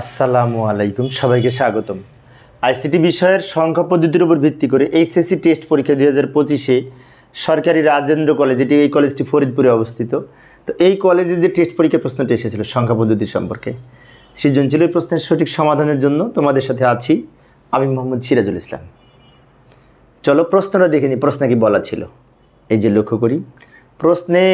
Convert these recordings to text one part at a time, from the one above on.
আসসালামু আলাইকুম, সবাইকে স্বাগতম। আইসিটি বিষয়ের সংখ্যা পদ্ধতির উপর ভিত্তি করে এইচএসসি টেস্ট পরীক্ষা দুই হাজার পঁচিশে সরকারি রাজেন্দ্র কলেজ এটি এই কলেজটি ফরিদপুরে অবস্থিত। তো এই কলেজে যে টেস্ট পরীক্ষার প্রশ্নটি এসেছিল সংখ্যা পদ্ধতি সম্পর্কে, সৃজনশীল এই প্রশ্নের সঠিক সমাধানের জন্য তোমাদের সাথে আছি আমি মোহাম্মদ সিরাজুল ইসলাম। চলো প্রশ্নটা দেখে নিই, প্রশ্নে কি বলা ছিল? এই যে লক্ষ্য করি, প্রশ্নে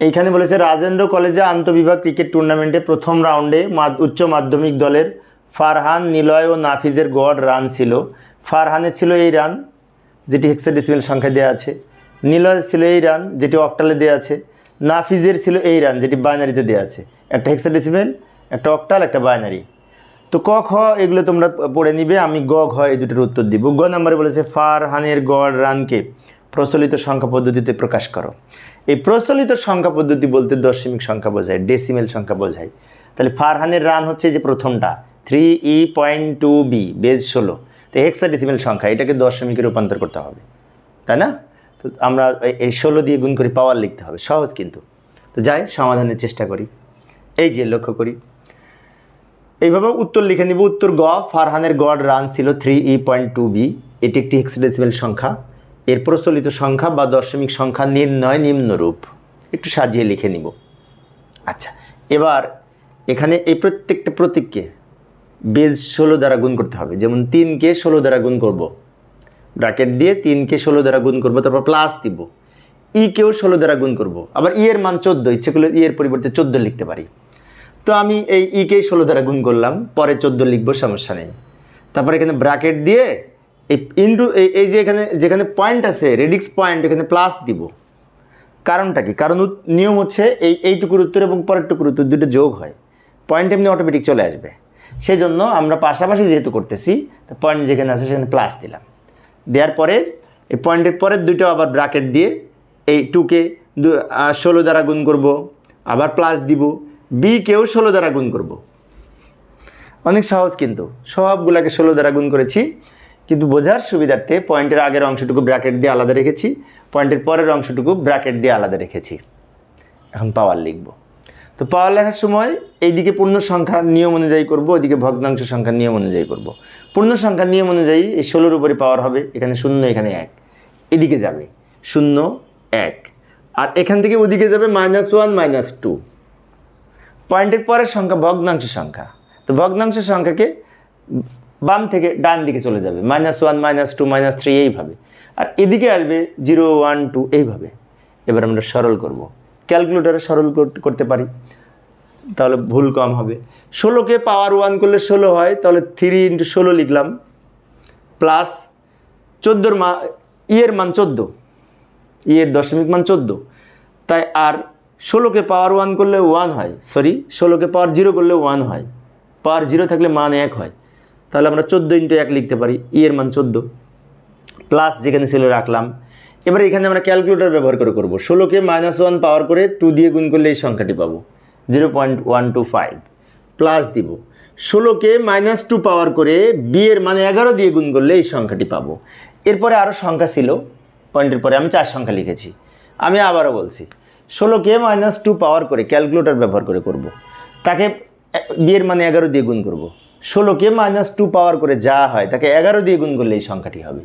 এইখানে বলেছে, রাজেন্দ্র কলেজে আন্তঃবিভাগ ক্রিকেট টুর্নামেন্টে প্রথম রাউন্ডে উচ্চ মাধ্যমিক দলের ফারহান, নিলয় ও নাফিজের গড় রান ছিল। ফারহানের ছিল এই রান, যেটি হেক্সাডেসিমেল সংখ্যা দেওয়া আছে। নিলয়ের ছিল এই রান, যেটি অক্টালে দেওয়া আছে। নাফিজের ছিল এই রান, যেটি বাইনারিতে দেওয়া আছে। একটা হেক্সাডেসিমেল একটা অক্টাল একটা বাইনারি তো ক, খ, এগুলো তোমরা পড়ে নিবে, আমি গ, ঘ, এই দুটোর উত্তর দিব। গ নম্বরে বলেছে, ফারহানের গড় রানকে প্রচলিত সংখ্যা পদ্ধতিতে প্রকাশ করো। এই প্রচলিত সংখ্যা পদ্ধতি বলতে দশমিক সংখ্যা বোঝায় ডেসিমেল সংখ্যা বোঝায়। তাহলে ফারহানের রান হচ্ছে যে প্রথমটা three E point two B base ষোলো। তো হেক্সা ডেসিমেল সংখ্যা, এটাকে দশমিকে রূপান্তর করতে হবে, তাই না? তো আমরা এই- ষোলো দিয়ে গুণ করে পাওয়ার লিখতে হবে, সহজ কিন্তু। তো যাই, সমাধানের চেষ্টা করি। এই যে লক্ষ্য করি। এইভাবে উত্তর লিখে নিব, উত্তর গ, ফারহানের গড় রান ছিল three E point two B এটি একটি হেক্সাডেসিমেল সংখ্যা। এর প্রচলিত সংখ্যা বা দশমিক সংখ্যা নির্ণয় নিম্নরূপ। একটু সাজিয়ে লিখে নিব। আচ্ছা এবার এখানে এই প্রত্যেকটা প্রতীককে বেজ ষোলো দ্বারা গুণ করতে হবে। যেমন তিনকে ষোলো দ্বারা গুণ করব। ব্র্যাকেট দিয়ে তিনকে ষোলো দ্বারা গুণ করব, তারপর প্লাস দিব। ই কেও ষোলো দ্বারা গুণ করব। আবার ই এর মান চোদ্দ, ইচ্ছে করলে ই এর পরিবর্তে চোদ্দ লিখতে পারি। তো আমি এই ইকেই ষোলো দ্বারা গুণ করলাম, পরে চোদ্দ লিখব, সমস্যা নেই। তারপর এখানে ব্র্যাকেট দিয়ে এই ইন্টু এই যে এখানে যেখানে পয়েন্ট আছে রেডিক্স পয়েন্ট এখানে প্লাস দিব। কারণটা কি? কারণ নিয়ম হচ্ছে এই এইটুকুর উত্তর এবং পরের টুকুর উত্তর দুটো যোগ হয়। পয়েন্ট এমনি অটোমেটিক চলে আসবে। সেই জন্য আমরা পাশাপাশি যেহেতু করতেছি, তো পয়েন্ট যেখানে আছে সেখানে প্লাস দিলাম। দেওয়ার পরে এই পয়েন্টের পরের দুটো আবার ব্র্যাকেট দিয়ে এই টুকে দু ষোলো দ্বারা গুণ করব, আবার প্লাস দিব বি কেও ষোলো দ্বারা গুণ করব। অনেক সহজ কিন্তু। সবগুলোকে ষোলো দ্বারা গুণ করেছি। কিন্তু বোঝার সুবিধার্থে পয়েন্টের আগের অংশটুকু ব্র্যাকেট দিয়ে আলাদা রেখেছি, পয়েন্টের পরের অংশটুকু ব্র্যাকেট দিয়ে আলাদা রেখেছি। এখন পাওয়ার লিখব। তো পাওয়ার লেখার সময় এইদিকে পূর্ণ সংখ্যা নিয়ম অনুযায়ী করব, ওইদিকে ভগ্নাংশ সংখ্যা নিয়ম অনুযায়ী করব। পূর্ণ সংখ্যা নিয়ম অনুযায়ী এই ষোলোর উপরে পাওয়ার হবে, এখানে শূন্য, এখানে এক। এদিকে যাবে, শূন্য, এক। আর এখান থেকে ওদিকে যাবে মাইনাস ওয়ান, মাইনাস টু। পয়েন্টের পরের সংখ্যা ভগ্নাংশ সংখ্যা। তো ভগ্নাংশ সংখ্যাকে বাম থেকে ডান দিকে চলে যাবে। Minus one minus two minus three এইভাবে। আর এদিকে আসবে জিরো ওয়ান টু এইভাবে। এবার আমরা সরল করব। ক্যালকুলেটারে সরল করতে পারি। তাহলে ভুল কম হবে। ষোলোকে পাওয়ার ওয়ান করলে ষোলো হয়, তাহলে থ্রি ইন্টু ষোলো লিখলাম। প্লাস চোদ্দোর মা ইয়ের মান চোদ্দ। ইয়ের দশমিক মান চোদ্দ। তাই আর ষোলোকে পাওয়ার ওয়ান করলে ওয়ান হয়। সরি ষোলোকে পাওয়ার জিরো করলে ওয়ান হয়। পাওয়ার জিরো থাকলে মান এক হয়। তাহলে আমরা চোদ্দ ইন্টু এক লিখতে পারি ই এর মান চোদ্দ। প্লাস যেখানে ছিল রাখলাম, এবার এখানে আমরা ক্যালকুলেটর ব্যবহার করে করব। ষোলোকে মাইনাস ওয়ান পাওয়ার করে টু দিয়ে গুণ করলে এই সংখ্যাটি পাবো zero point one two five plus দিব। ষোলোকে মাইনাস টু পাওয়ার করে বি এর মানে এগারো দিয়ে গুণ করলে এই সংখ্যাটি পাবো। এরপরে আরও সংখ্যা ছিল পয়েন্টের পরে আমি চার সংখ্যা লিখেছি। আমি আবারও বলছি, ষোলোকে মাইনাস টু পাওয়ার করে ক্যালকুলেটর ব্যবহার করে করব। তাকে বিয়ের মানে এগারো দিয়ে গুণ করব। ষোলোকে মাইনাস টু পাওয়ার করে যা হয়, তাকে এগারো দিয়ে গুণ করলে এই সংখ্যাটি হবে।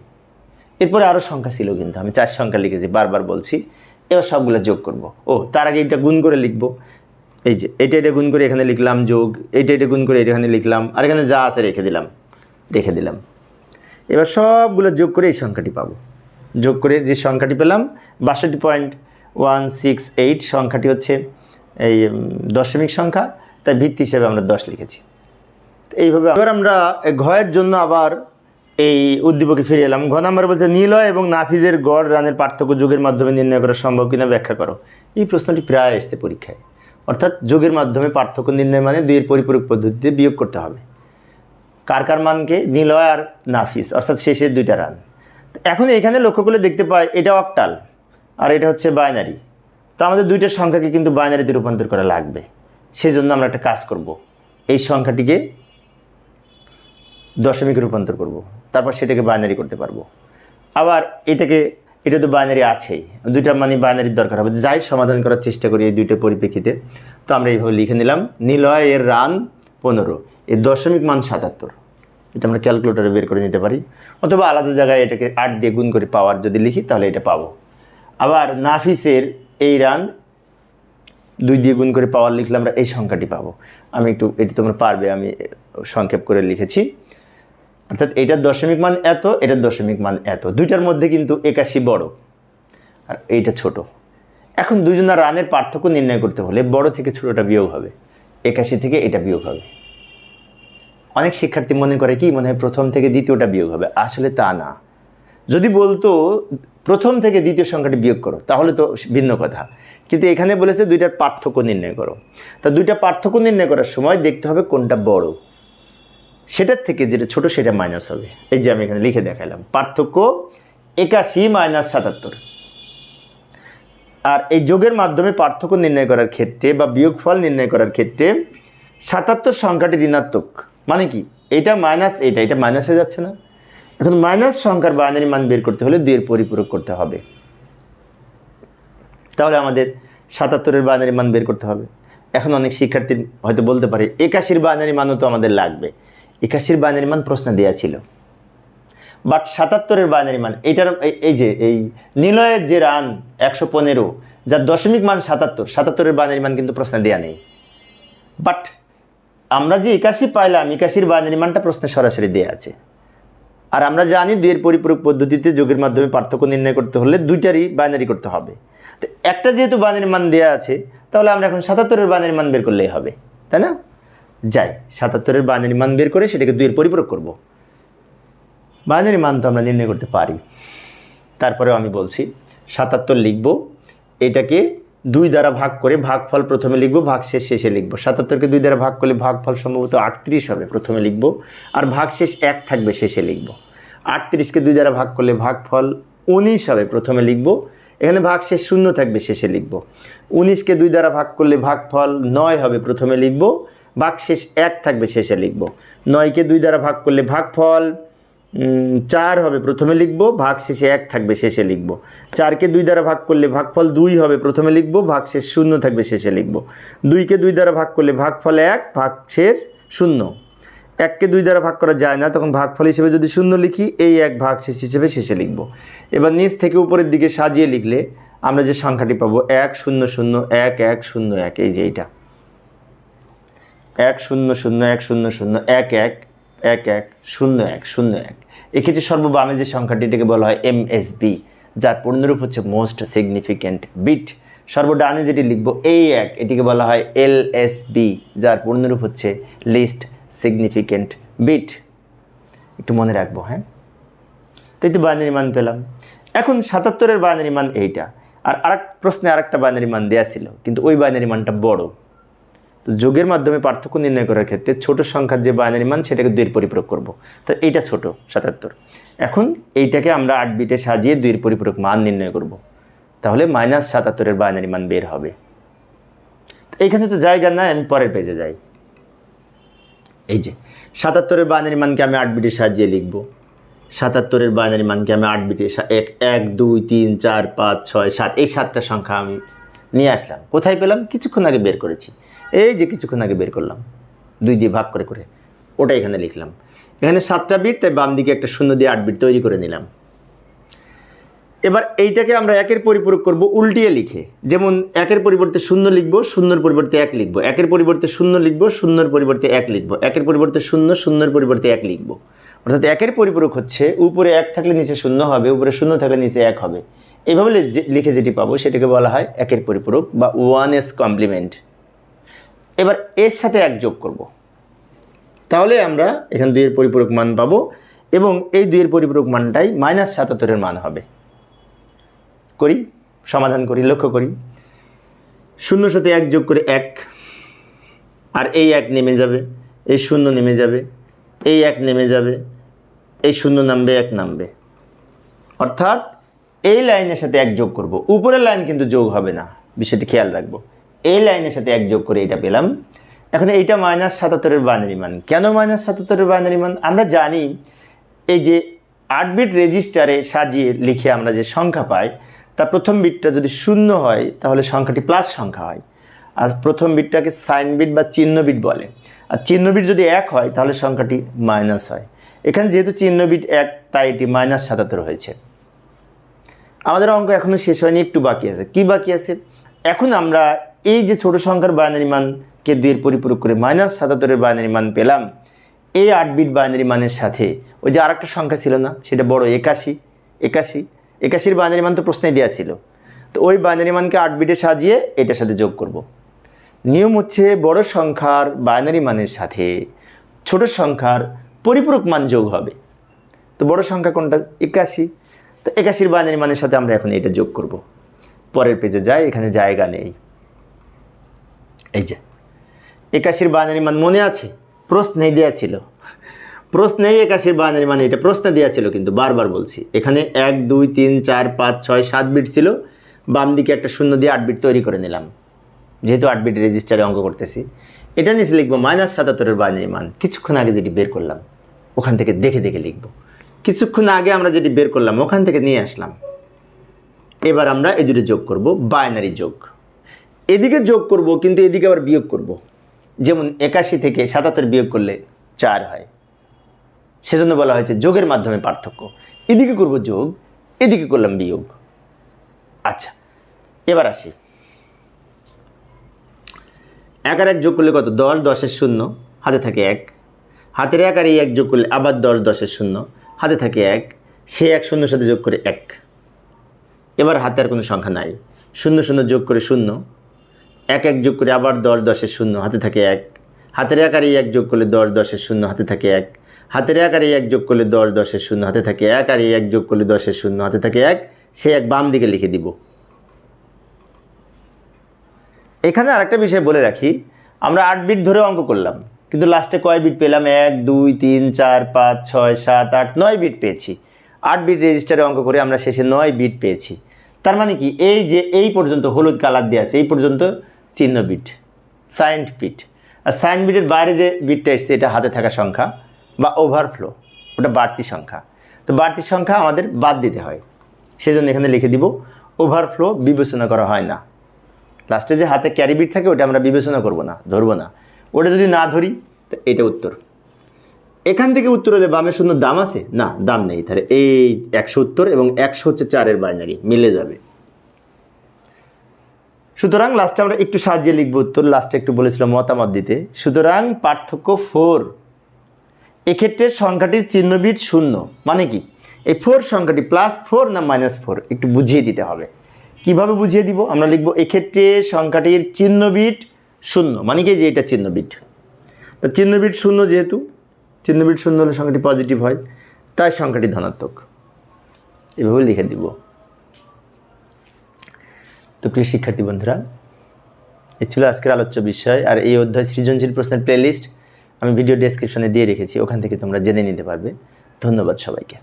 এরপরে আরও সংখ্যা ছিল কিন্তু, আমি চার সংখ্যা লিখেছি, বারবার বলছি। এবার সবগুলো যোগ করব। ও, তার আগে এটা গুণ করে লিখব। এই যে, এটা এটা গুণ করে এখানে লিখলাম যোগ, এটা এটা গুণ করে এখানে লিখলাম, আর এখানে যা আছে রেখে দিলাম রেখে দিলাম। এবার সবগুলো যোগ করে এই সংখ্যাটি পাবো। যোগ করে যে সংখ্যাটি পেলাম, বাষট্টি পয়েন্ট ওয়ান সিক্স এইট সংখ্যাটি হচ্ছে এই দশমিক সংখ্যা তাই ভিত্তি হিসেবে আমরা দশ লিখেছি। এইভাবে এবার আমরা ঘয়ের জন্য আবার এই উদ্দীপকে ফিরে এলাম। ঘ নাম্বার বলছে, নীলয় এবং নাফিজের গড় রানের পার্থক্য যোগের মাধ্যমে নির্ণয় করা সম্ভব কিনা ব্যাখ্যা করো। এই প্রশ্নটি প্রায় এসছে পরীক্ষায়। অর্থাৎ যোগের মাধ্যমে পার্থক্য নির্ণয় মানে দুইয়ের পরিপূরক পদ্ধতিতে বিয়োগ করতে হবে। কার কার মানকে? নিলয় আর নাফিস অর্থাৎ শেষের দুইটা রান। এখন এখানে লক্ষ্য করলে দেখতে পাই, এটা অকটাল আর এটা হচ্ছে বাইনারি। তো আমাদের দুইটার সংখ্যাকে কিন্তু বাইনারিতে রূপান্তর করা লাগবে। সেজন্য আমরা একটা কাজ করব। এই সংখ্যাটিকে দশমিকে রূপান্তর করব। তারপর সেটাকে বাইনারি করতে পারব। আবার এটাকে, এটা তো বাইনারি আছেই। দুইটা মানে বাইনারির দরকার হবে। যাই সমাধান করার চেষ্টা করি এই দুইটা পরিপ্রেক্ষিতে। তো আমরা এইভাবে লিখে নিলাম, নিলয় এর রান পনেরো। এর দশমিক মান সাতাত্তর। এটা আমরা ক্যালকুলেটরে বের করে নিতে পারি। অথবা আলাদা জায়গায় এটাকে আট দিয়ে গুণ করে পাওয়ার যদি লিখি, তাহলে এটা পাবো। আবার নাফিসের এই রান দুই দিয়ে গুণ করে পাওয়ার লিখলে আমরা এই সংখ্যাটি পাবো। আমি একটু, এটি তোমরা পারবে, আমি সংক্ষেপ করে লিখেছি। অর্থাৎ এটার দশমিক মান এত, এটার দশমিক মান এত। দুইটার মধ্যে কিন্তু একাশি বড়। আর এইটা ছোট। এখন দুজনের রানের পার্থক্য নির্ণয় করতে হলে বড় থেকে ছোটটা বিয়োগ হবে। একাশি থেকে এটা বিয়োগ হবে। অনেক শিক্ষার্থী মনে করে কি, মনে হয় প্রথম থেকে দ্বিতীয়টা বিয়োগ হবে। আসলে তা না। যদি বলতো প্রথম থেকে দ্বিতীয় সংখ্যাটি বিয়োগ করো, তাহলে তো ভিন্ন কথা। কিন্তু এখানে বলেছে দুইটার পার্থক্য নির্ণয় করো। তা দুইটা পার্থক্য নির্ণয় করার সময় দেখতে হবে কোনটা বড়। সেটার থেকে যেটা ছোট, সেটা মাইনাস হবে। এই যে আমি এখানে লিখে দেখালাম পার্থক্য একাশি মাইনাস সাতাত্তর। আর এই যোগের মাধ্যমে পার্থক্য নির্ণয় করার ক্ষেত্রে বা বিয়োগফল নির্ণয় করার ক্ষেত্রে সাতাত্তর সংখ্যাটি ঋণাত্মক। মানে কি? এটা মাইনাস এটা এটা মাইনাস হয়ে যাচ্ছে না। এখন মাইনাস সংখ্যার বাইনারি মান বের করতে হলে দুইয়ের পরিপূরক করতে হবে। তাহলে আমাদের সাতাত্তরের বাইনারি মান বের করতে হবে। এখন অনেক শিক্ষার্থী হয়তো বলতে পারে, একাশির বাইনারি মানও তো আমাদের লাগবে। একাশির বাইনারি মান প্রশ্ন দেওয়া ছিল। বাট সাতাত্তরের বাইনারি মান এটার এই- যে, এই নিলয়ের যে রান একশো পনেরো, যার দশমিক মান সাতাত্তর, সাতাত্তরের বাইনারি মান কিন্তু প্রশ্নে দেওয়া নেই। বাট আমরা যে একাশি পাইলাম, একাশির বাইনারি মানটা প্রশ্নে সরাসরি দেওয়া আছে। আর আমরা জানি দুইয়ের পরিপূরক পদ্ধতিতে যোগের মাধ্যমে পার্থক্য নির্ণয় করতে হলে দুইটারই বাইনারি করতে হবে। তো একটা যেহেতু বাইনারি মান দেওয়া আছে, তাহলে আমরা এখন সাতাত্তরের বাইনারি মান বের করলেই হবে, তাই না? যাই, সাতাত্তরের বাইনারি মান বের করে সেটাকে দুইয়ের পরিপূরক করব। বাইনারি মান তো আমরা নির্ণয় করতে পারি। তারপরেও আমি বলছি, সাতাত্তর লিখব, এটাকে দুই দ্বারা ভাগ করে ভাগফল প্রথমে লিখব, ভাগ শেষ, শেষে লিখব। সাতাত্তরকে দুই দ্বারা ভাগ করলে ভাগফল সম্ভবত আটত্রিশ হবে, প্রথমে লিখব। আর ভাগ শেষ এক থাকবে, শেষে লিখব। আটত্রিশকে দুই দ্বারা ভাগ করলে ভাগফল উনিশ হবে, প্রথমে লিখব। এখানে ভাগ শেষ শূন্য থাকবে, শেষে লিখব। উনিশকে দুই দ্বারা ভাগ করলে ভাগফল নয় হবে, প্রথমে লিখব। ভাগ শেষ এক থাকবে শেষে লিখব। নয়কে দুই দ্বারা ভাগ করলে ভাগফল চার হবে প্রথমে লিখব, ভাগ শেষে এক থাকবে শেষে লিখব। চারকে দুই দ্বারা ভাগ করলে ভাগফল দুই হবে প্রথমে লিখব, ভাগ শেষ শূন্য থাকবে শেষে লিখব। দুইকে দুই দ্বারা ভাগ করলে ভাগফল এক, ভাগ শেষ শূন্য। এককে দুই দ্বারা ভাগ করা যায় না, তখন ভাগফল হিসেবে যদি শূন্য লিখি, এই এক ভাগ শেষ হিসেবে শেষে লিখব। এবার নিচ থেকে উপরের দিকে সাজিয়ে লিখলে আমরা যে সংখ্যাটি পাবো, এক, শূন্য শূন্য, এক এক, শূন্য, এক, এই যে এইটা। এক শূন্য শূন্য এক শূন্য শূন্য এক এক এক এক শূন্য এক শূন্য এক। এক্ষেত্রে সর্ববামে যে সংখ্যাটি, এটাকে বলা হয় এমএসবি যার পূর্ণরূপ হচ্ছে মোস্ট সিগনিফিক্যান্ট বিট সর্বডানে যেটি লিখব, এই এক, এটিকে বলা হয় এল এস বি যার পূর্ণরূপ হচ্ছে লিস্ট সিগনিফিক্যান্ট বিট একটু মনে রাখব হ্যাঁ? তো একটু বাইনারি মান পেলাম। এখন সাতাত্তরের বাইনারি মান এইটা। আর আরেক প্রশ্নে আরেকটা বাইনারি মান দেওয়া ছিল, কিন্তু ওই বাইনারি মানটা বড়। যোগের মাধ্যমে পার্থক্য নির্ণয় করার ক্ষেত্রে ছোট সংখ্যার যে বাইনারি মান, সেটাকে দুইয়ের পরিপূরক করব। তো এইটা ছোট, সাতাত্তর। এখন এইটাকে আমরা আট বিটে সাজিয়ে দুইয়ের পরিপূরক মান নির্ণয় করব। তাহলে মাইনাস সাতাত্তরের বাইনারি মান বের হবে। তো এইখানে তো জায়গা নাই, আমি পরের পেজে যাই। এই যে, সাতাত্তরের বাইনারি মানকে আমি আট বিটে সাজিয়ে লিখব। সাতাত্তরের বাইনারি মানকে আমি আট বিটে এক এক, দুই, তিন, চার, পাঁচ, ছয়, সাত, এই সাতটা সংখ্যা আমি নিয়ে আসলাম। কোথায় পেলাম? কিছুক্ষণ আগে বের করেছি। এই যে কিছুক্ষণ আগে বের করলাম, দুই দিয়ে ভাগ করে করে, ওটা এখানে লিখলাম। এখানে সাতটা বিট তাই বাম দিকে একটা শূন্য দিয়ে আট বিট তৈরি করে নিলাম। এবার এইটাকে আমরা একের পরিপূরক করব উল্টিয়ে লিখে। যেমন একের পরিবর্তে শূন্য লিখব, শূন্যর পরিবর্তে এক লিখব। একের পরিবর্তে শূন্য লিখব, শূন্যর পরিবর্তে এক লিখব। একের পরিবর্তে শূন্য, শূন্যর পরিবর্তে এক লিখব। অর্থাৎ একের পরিপূরক হচ্ছে উপরে এক থাকলে নিচে শূন্য হবে, উপরে শূন্য থাকলে নিচে এক হবে। যে- লিখে যেটি পাবো সেটাকে বলা হয় একের পরিপূরক বা ওয়ান এস কমপ্লিমেন্ট এবার এর সাথে এক যোগ করব। তাহলে আমরা এখানে দুইয়ের পরিপূরক মান পাবো এবং এই দুইয়ের পরিপূরক মানটাই মাইনাস সাতাত্তরের মান হবে। করি, সমাধান করি, লক্ষ্য করি। শূন্য সাথে এক যোগ করে এক, আর এই এক নেমে যাবে, এই শূন্য নেমে যাবে, এই এক নেমে যাবে, এই শূন্য নামবে, এক নামবে। অর্থাৎ এই লাইনের সাথে এক যোগ করব। উপরের লাইন কিন্তু যোগ হবে না, বিষয়টি খেয়াল রাখব। এই লাইনের সাথে এক যোগ করে এটা পেলাম। এখন এইটা মাইনাস সাতাত্তরের বাইনারি মান। কেন মাইনাস সাতাত্তরের বাইনারি মান? আমরা জানি এই যে আট বিট রেজিস্টারে সাজিয়ে লিখে আমরা যে সংখ্যা পাই, তা প্রথম বিটটা যদি শূন্য হয়, তাহলে সংখ্যাটি প্লাস সংখ্যা হয়। আর প্রথম বিটটাকে সাইন বিট বা চিহ্ন বিট বলে। আর চিহ্ন বিট যদি এক হয়, তাহলে সংখ্যাটি মাইনাস হয়। এখানে যেহেতু চিহ্ন বিট এক, তাই এটি মাইনাস সাতাত্তর হয়েছে। আমাদের অঙ্ক এখনও শেষ হয়নি, একটু বাকি আছে। কি বাকি আছে? এখন আমরা এই যে ছোট সংখ্যার বাইনারি মানকে দুইয়ের পরিপূরক করে মাইনাস সাতাত্তরের বাইনারি মান পেলাম, এই আট বিট বাইনারি মানের সাথে ওই যে আরেকটা সংখ্যা ছিল না, সেটা বড় একাশি একাশি, একাশির বাইনারি মান তো প্রশ্নে দেওয়া ছিল। তো ওই বাইনারি মানকে আট বিটে সাজিয়ে এটার সাথে যোগ করব। নিয়ম হচ্ছে বড় সংখ্যার বাইনারি মানের সাথে ছোট সংখ্যার পরিপূরক মান যোগ হবে। তো বড় সংখ্যা কোনটা? একাশি। তো একাশির বাইনারি মানের সাথে আমরা এখন এটা যোগ করব। পরের পেজে যাই, এখানে জায়গা নেই। এই যে, একাশির বাইনারি মান মনে আছে? প্রশ্নে দেওয়া ছিল। প্রশ্নেই একাশির বাইনারি মান এটা প্রশ্নে দেওয়া ছিল কিন্তু, বারবার বলছি। এখানে এক, দুই, তিন, চার, পাঁচ, ছয়, সাত বিট ছিল। বাম দিকে একটা শূন্য দিয়ে আট বিট তৈরি করে নিলাম। যেহেতু আট বিট রেজিস্টারে অঙ্ক করতেছি। এটা নিচে লিখব মাইনাস সাতাত্তরের বাইনারি মান। কিছুক্ষণ আগে যেটি বের করলাম, ওখান থেকে দেখে দেখে লিখব। কিছুক্ষণ আগে আমরা যেটি বের করলাম, ওখান থেকে নিয়ে আসলাম। এবার আমরা এই দুটো যোগ করব, বাইনারি যোগ। এদিকে যোগ করব, কিন্তু এদিকে আবার বিয়োগ করব। যেমন একাশি থেকে সাতাত্তর বিয়োগ করলে চার হয়। সেজন্য বলা হয়েছে যোগের মাধ্যমে পার্থক্য। এদিকে করব যোগ, এদিকে করলাম বিয়োগ। আচ্ছা এবার আসি। এক আর এক যোগ করলে কত? দশ, দশের শূন্য, হাতে থাকে এক। হাতের এক আর এই এক যোগ করলে আবার দশ, দশের শূন্য, হাতে থাকে এক। সে এক শূন্যর সাথে যোগ করে এক। এবার হাতে আর কোনো সংখ্যা নাই। শূন্য শূন্য যোগ করে শূন্য এক এক যোগ করে আবার দশ দশের শূন্য, হাতে থাকে এক। হাতের এই এক যোগ করলে দশ দশের শূন্য, হাতে থাকে এক। হাতের এই এক যোগ করলে দশ দশের শূন্য, হাতে থাকে এক। আর এক যোগ করলে দশের শূন্য, হাতে থাকে এক। সে এক বাম দিকে লিখে দিব। এখানে আরেকটা বিষয় বলে রাখি, আমরা আট বিট ধরে অঙ্ক করলাম, কিন্তু লাস্টে কয় বিট পেলাম? এক, দুই, তিন, চার, পাঁচ, ছয়, সাত, আট, নয় বিট পেয়েছি। আট বিট রেজিস্টারে অঙ্ক করে আমরা শেষে নয় বিট পেয়েছি। তার মানে কি? এই যে এই পর্যন্ত হলুদ কালার দেওয়া আছে, এই পর্যন্ত চিহ্ন বিট সাইন্ড বিট আর সাইন বিটের বাইরে যে বিটটা এসছে, এটা হাতে থাকা সংখ্যা বা ওভারফ্লো ওটা বাড়তি সংখ্যা। তো বাড়তি সংখ্যা আমাদের বাদ দিতে হয়। সেজন্য এখানে লিখে দিব ওভারফ্লো বিবেচনা করা হয় না। লাস্টে যে হাতে ক্যারি বিট থাকে, ওটা আমরা বিবেচনা করব না, ধরবো না। ওটা যদি না ধরি, তো এটা উত্তর। এখান থেকে উত্তর হলে বামের শূন্য দাম আছে? না, দাম নেই। তাহলে এই একশো উত্তর এবং একশো হচ্ছে চারের বাইনারি মিলে যাবে। সুতরাং লাস্টে আমরা একটু সাহায্যে লিখব উত্তর লাস্টে একটু বলেছিলাম মতামত দিতে। সুতরাং পার্থক্য ফোর এক্ষেত্রে সংখ্যাটির চিহ্নবিট শূন্য মানে কি? এই ফোর সংখ্যাটি প্লাস ফোর না মাইনাস ফোর একটু বুঝিয়ে দিতে হবে। কীভাবে বুঝিয়ে দিব? আমরা লিখব এক্ষেত্রে সংখ্যাটির চিহ্নবিট শূন্য মানে কি যে এটা চিহ্নবিট? তা চিহ্নবিট শূন্য যেহেতু, চিহ্নবিট শূন্য হলে সংখ্যাটি পজিটিভ হয়, তাই সংখ্যাটি ধনাত্মক। এভাবে লিখে দিব। তো প্রিয় শিক্ষার্থী বন্ধুরা এ ছিল আজকের আলোচ্য বিষয়। আর এই অধ্যায় সৃজনশীল প্রশ্নের প্লেলিস্ট আমি ভিডিও ডেসক্রিপশনে দিয়ে রেখেছি, ওখান থেকে তোমরা জেনে নিতে পারবে। ধন্যবাদ সবাইকে।